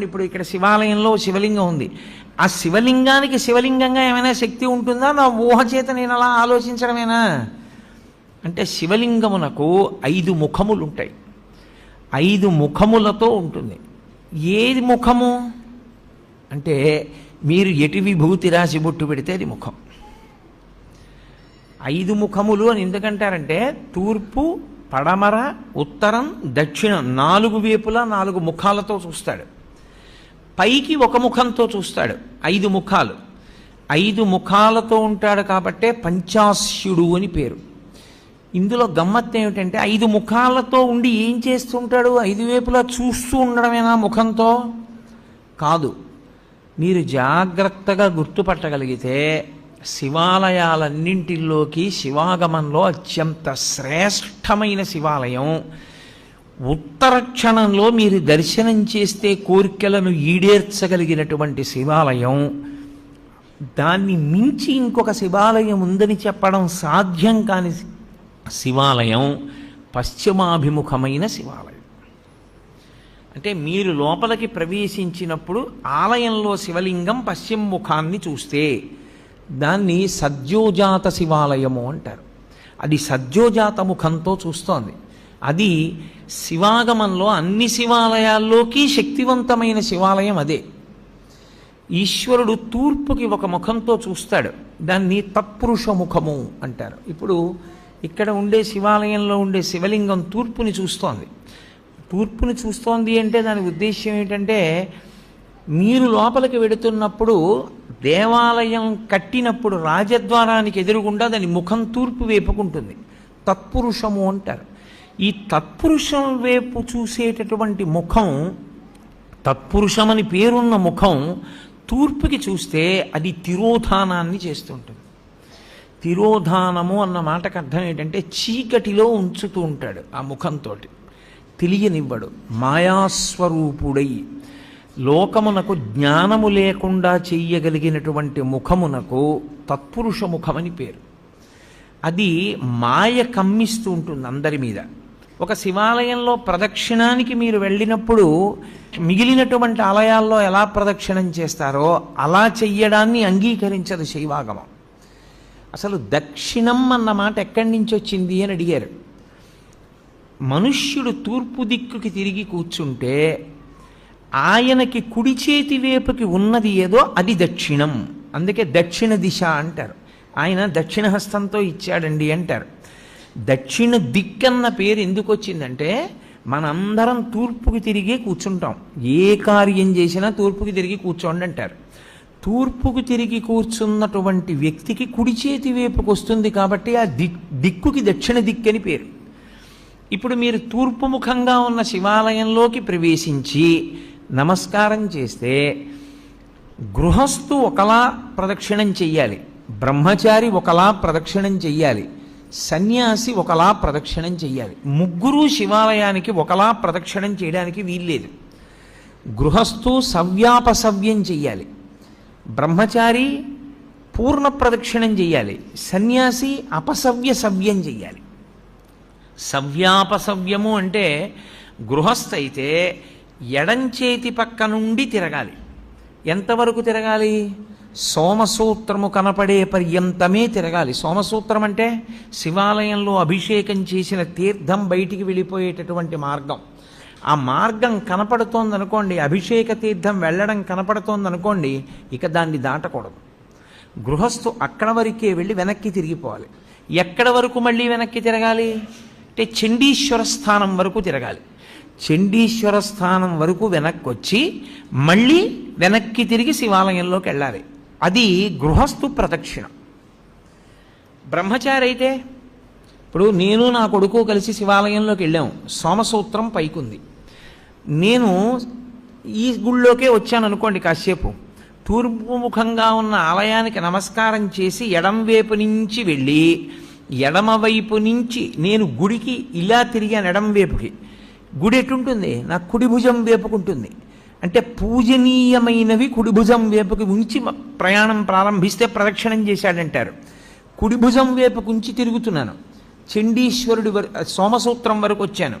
ఇప్పుడు ఇక్కడ శివాలయంలో శివలింగం ఉంది. ఆ శివలింగానికి శివలింగంగా ఏమైనా శక్తి ఉంటుందా? నా ఊహ చేత నేను అలా ఆలోచించడమేనా? అంటే శివలింగమునకు ఐదు ముఖములు ఉంటాయి ఐదు ముఖములతో ఉంటుంది. ఏది ముఖము? అంటే మీరు ఎటు విభూతి రాసి బొట్టు పెడితే అది ముఖం. ఐదు ముఖములు అని ఎందుకంటారంటే తూర్పు పడమర ఉత్తరం దక్షిణం నాలుగు వేపులా నాలుగు ముఖాలతో చూస్తాడు. పైకి ఒక ముఖంతో చూస్తాడు. ఐదు ముఖాలు. ఐదు ముఖాలతో ఉంటాడు కాబట్టే పంచాస్యుడు అని పేరు. ఇందులో గమ్మత్తు ఏమిటంటే ఐదు ముఖాలతో ఉండి ఏం చేస్తుంటాడు? ఐదు వైపులా చూస్తూ ఉండడమేనా ముఖంతో? కాదు. మీరు జాగ్రత్తగా గుర్తుపట్టగలిగితే శివాలయాలన్నింటిలోకి శివాగమంలో అత్యంత శ్రేష్టమైన శివాలయం ఉత్తర క్షణంలో మీరు దర్శనం చేస్తే కోరికలను ఈడేర్చగలిగినటువంటి శివాలయం దాన్ని మించి ఇంకొక శివాలయం ఉందని చెప్పడం సాధ్యం కాని శివాలయం పశ్చిమాభిముఖమైన శివాలయం. అంటే మీరు లోపలికి ప్రవేశించినప్పుడు ఆలయంలో శివలింగం పశ్చిమ ముఖాన్ని చూస్తే దాన్ని సద్యోజాత శివాలయము అంటారు. అది సద్యోజాత ముఖంతో చూస్తోంది. అది శివాగమంలో అన్ని శివాలయాల్లోకి శక్తివంతమైన శివాలయం అదే. ఈశ్వరుడు తూర్పుకి ఒక ముఖంతో చూస్తాడు. దాన్ని తత్పురుష ముఖము అంటారు. ఇప్పుడు ఇక్కడ ఉండే శివాలయంలో ఉండే శివలింగం తూర్పుని చూస్తోంది. తూర్పుని చూస్తోంది అంటే దాని ఉద్దేశ్యం ఏంటంటే మీరు లోపలికి వెడుతున్నప్పుడు దేవాలయం కట్టినప్పుడు రాజద్వారానికి ఎదురుగుండా దాని ముఖం తూర్పు వేపుకుంటుంది. తత్పురుషము అంటారు. ఈ తత్పురుషం వైపు చూసేటటువంటి ముఖం తత్పురుషమని పేరున్న ముఖం తూర్పుకి చూస్తే అది తిరోధానాన్ని చేస్తుంటుంది. తిరోధానము అన్న మాటకు అర్థం ఏంటంటే చీకటిలో ఉంచుతూ ఉంటాడు ఆ ముఖంతో తెలియనివ్వడు. మాయాస్వరూపుడై లోకమునకు జ్ఞానము లేకుండా చెయ్యగలిగినటువంటి ముఖమునకు తత్పురుష ముఖమని పేరు. అది మాయ కమ్మిస్తూ ఉంటుంది అందరి మీద. ఒక శివాలయంలో ప్రదక్షిణానికి మీరు వెళ్ళినప్పుడు మిగిలినటువంటి ఆలయాల్లో ఎలా ప్రదక్షిణం చేస్తారో అలా చెయ్యడాన్ని అంగీకరించదు శైవాగమం. అసలు దక్షిణం అన్న మాట ఎక్కడి నుంచి వచ్చింది అని అడిగారు. మనుష్యుడు తూర్పు దిక్కుకి తిరిగి కూర్చుంటే ఆయనకి కుడి చేతి వేపుకి ఉన్నది ఏదో అది దక్షిణం. అందుకే దక్షిణ దిశ అంటారు. ఆయన దక్షిణ హస్తంతో ఇచ్చాడండి అంటారు. దక్షిణ దిక్కన్న పేరు ఎందుకు వచ్చిందంటే మనందరం తూర్పుకి తిరిగి కూర్చుంటాం. ఏ కార్యం చేసినా తూర్పుకి తిరిగి కూర్చోండి అంటారు. తూర్పుకు తిరిగి కూర్చున్నటువంటి వ్యక్తికి కుడి చేతి వైపుకి వస్తుంది కాబట్టి ఆ దిక్ దిక్కుకి దక్షిణ దిక్కని పేరు. ఇప్పుడు మీరు తూర్పు ముఖంగా ఉన్న శివాలయంలోకి ప్రవేశించి నమస్కారం చేస్తే గృహస్థు ఒకలా ప్రదక్షిణం చెయ్యాలి. బ్రహ్మచారి ఒకలా ప్రదక్షిణం చెయ్యాలి. సన్యాసి ఒకలా ప్రదక్షిణం చెయ్యాలి. ముగ్గురు శివాలయానికి ఒకలా ప్రదక్షిణం చేయడానికి వీల్లేదు. గృహస్థు సవ్యాపసవ్యం చెయ్యాలి. బ్రహ్మచారి పూర్ణ ప్రదక్షిణం చెయ్యాలి. సన్యాసి అపసవ్య సవ్యం చెయ్యాలి. సవ్యాపసవ్యము అంటే గృహస్థ అయితే ఎడంచేతి పక్క నుండి తిరగాలి. ఎంతవరకు తిరగాలి? సోమసూత్రము కనపడే పర్యంతమే తిరగాలి. సోమసూత్రం అంటే శివాలయంలో అభిషేకం చేసిన తీర్థం బయటికి వెళ్ళిపోయేటటువంటి మార్గం. ఆ మార్గం కనపడుతోందనుకోండి అభిషేక తీర్థం వెళ్ళడం కనపడుతోందనుకోండి ఇక దాన్ని దాటకూడదు. గృహస్థు అక్కడ వరకే వెళ్ళి వెనక్కి తిరిగిపోవాలి. ఎక్కడ వరకు మళ్ళీ వెనక్కి తిరగాలి? అంటే చండీశ్వర స్థానం వరకు తిరగాలి. చండీశ్వర స్థానం వరకు వెనక్కి వచ్చి మళ్ళీ వెనక్కి తిరిగి శివాలయంలోకి వెళ్ళాలి. అది గృహస్థు ప్రదక్షిణ. బ్రహ్మచారి అయితే ఇప్పుడు నేను నా కొడుకు కలిసి శివాలయంలోకి వెళ్ళాం. సోమసూత్రం పైకుంది. నేను ఈ గుళ్ళోకే వచ్చాను అనుకోండి కాసేపు. తూర్పు ముఖంగా ఉన్న ఆలయానికి నమస్కారం చేసి ఎడం వైపు నుంచి వెళ్ళి ఎడమ వైపు నుంచి నేను గుడికి ఇలా తిరిగాను ఎడం వైపుకి. గుడి ఎటుంటుంది? నా కుడి భుజం వేపుకుంటుంది. అంటే పూజనీయమైనవి కుడిభుజం వేపుకి ఉంచి ప్రయాణం ప్రారంభిస్తే ప్రదక్షిణం చేశాడంటారు. కుడిభుజం వైపుకు ఉంచి తిరుగుతున్నాను. చండీశ్వరుడి వర సోమసూత్రం వరకు వచ్చాను.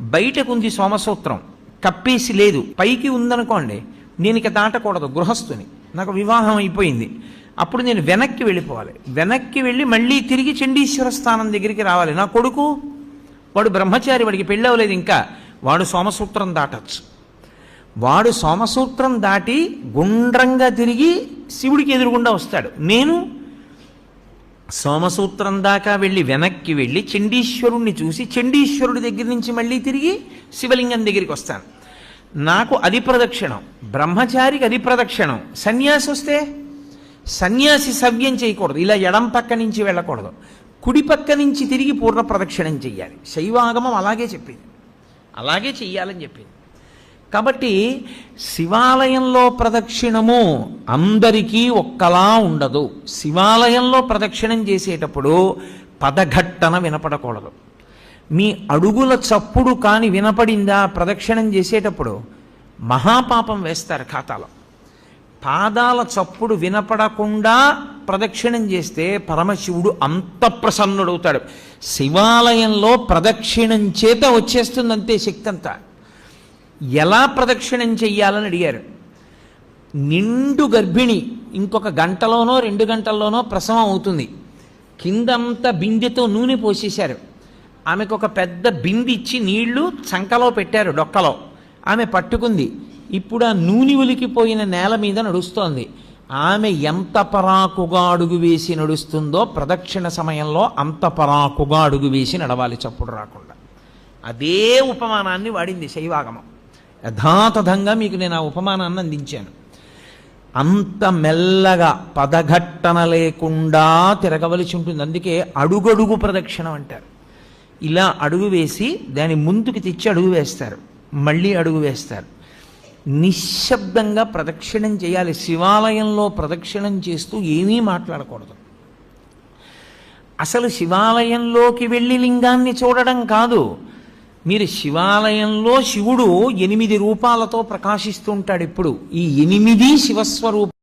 బయటకుంది సోమసూత్రం. కప్పేసి లేదు. పైకి ఉందనుకోండి నేను ఇక దాటకూడదు గృహస్థుని. నాకు వివాహం అయిపోయింది. అప్పుడు నేను వెనక్కి వెళ్ళిపోవాలి. వెనక్కి వెళ్ళి మళ్ళీ తిరిగి చండీశ్వర స్థానం దగ్గరికి రావాలి. నా కొడుకు? వాడు బ్రహ్మచారి వాడికి పెళ్ళి అవ్వలేదు ఇంకా. వాడు సోమసూత్రం దాటచ్చు. వాడు సోమసూత్రం దాటి గుండ్రంగా తిరిగి శివుడికి ఎదురుగుండా వస్తాడు. నేను సోమసూత్రం దాకా వెళ్ళి వెనక్కి వెళ్ళి చండీశ్వరుణ్ణి చూసి చండీశ్వరుడి దగ్గర నుంచి మళ్ళీ తిరిగి శివలింగం దగ్గరికి వస్తాను. నాకు అది ప్రదక్షిణం. బ్రహ్మచారికి అది ప్రదక్షిణం. సన్యాసి వస్తే సన్యాసి సవ్యం చేయకూడదు. ఇలా ఎడం పక్క నుంచి వెళ్ళకూడదు. కుడి పక్క నుంచి తిరిగి పూర్ణ ప్రదక్షిణం చెయ్యాలి. శైవాగమం అలాగే చెప్పింది. అలాగే చెయ్యాలని చెప్పింది. కాబట్టి శివాలయంలో ప్రదక్షిణము అందరికీ ఒక్కలా ఉండదు. శివాలయంలో ప్రదక్షిణం చేసేటప్పుడు పదఘట్టన వినపడకూడదు. మీ అడుగుల చప్పుడు కాని వినపడిందా ప్రదక్షిణం చేసేటప్పుడు మహాపాపం వేస్తారు ఖాతాలో. పాదాల చప్పుడు వినపడకుండా ప్రదక్షిణం చేస్తే పరమశివుడు అంత ప్రసన్నుడవుతాడు. శివాలయంలో ప్రదక్షిణం చేత వచ్చేస్తుందంతే శక్తి అంతా. ఎలా ప్రదక్షిణం చెయ్యాలని అడిగారు. నిండు గర్భిణి ఇంకొక గంటలోనో రెండు గంటల్లోనో ప్రసవం అవుతుంది. కిందంతా బిందెతో నూనె పోసేశారు. ఆమెకు ఒక పెద్ద బింది ఇచ్చి నీళ్ళు చంకలో పెట్టారు డొక్కలో. ఆమె పట్టుకుంది. ఇప్పుడు ఆ నూనె ఉలికిపోయిన నేల మీద నడుస్తోంది. ఆమె ఎంత పరాకుగా అడుగు వేసి నడుస్తుందో ప్రదక్షిణ సమయంలో అంత పరాకుగా అడుగు వేసి నడవాలి చప్పుడు రాకుండా. అదే ఉపమానాన్ని వాడింది శైవాగమం. యథాతథంగా మీకు నేను ఆ ఉపమానాన్ని అందించాను. అంత మెల్లగా పదఘట్టన లేకుండా తిరగవలసి ఉంటుంది. అందుకే అడుగడుగు ప్రదక్షిణం అంటారు. ఇలా అడుగు వేసి దాని ముందుకు తెచ్చి అడుగు వేస్తారు. మళ్ళీ అడుగు వేస్తారు. నిశ్శబ్దంగా ప్రదక్షిణం చేయాలి. శివాలయంలో ప్రదక్షిణం చేస్తూ ఏమీ మాట్లాడకూడదు. అసలు శివాలయంలోకి వెళ్ళి లింగాన్ని చూడడం కాదు. మీరు శివాలయంలో శివుడు ఎనిమిది రూపాలతో ప్రకాశిస్తుంటాడు ఇప్పుడు. ఈ ఎనిమిది శివస్వరూపం